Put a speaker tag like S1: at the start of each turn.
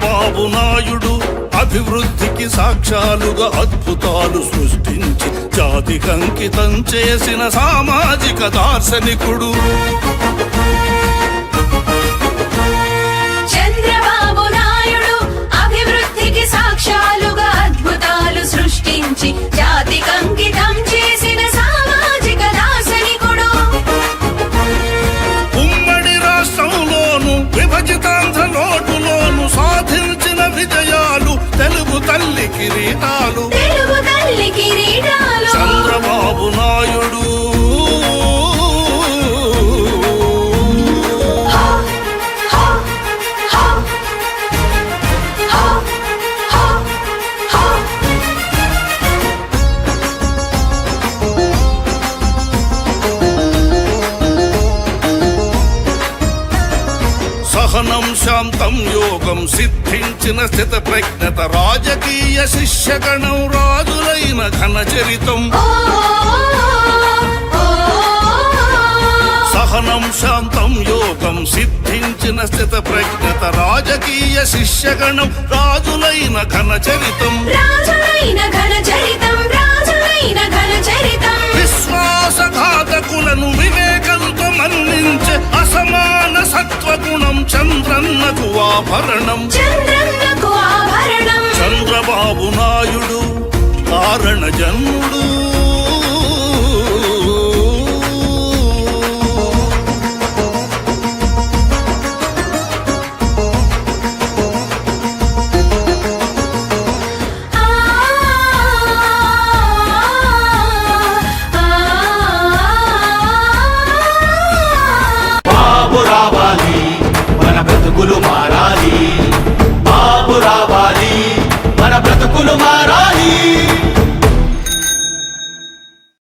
S1: నాయుడు అభివృద్ధికి సాక్ష్యాలుగా అద్భుతాలు సృష్టించి జాతికంకితం చేసిన సామాజిక దార్శనికుడు. కిరీటాలు సహనం శాంతం యోగం సిద్ధించిన స్థిత ప్రజ్ఞత రాజకీయ శిష్యగణం రాజులైన ఘన చరితం. సహనం శాంతం యోగం సిద్ధించిన స్థిత ప్రజ్ఞత రాజకీయ శిష్యగణం రాజులైన ఘన చరితం. విశ్వాసఘాతకులను వివేకంతో మన్నించే సమాన సత్వగుణం చంద్రన్నకు ఆభరణం.
S2: చంద్రబాబు నాయుడు కారణ జన్మ. তোমার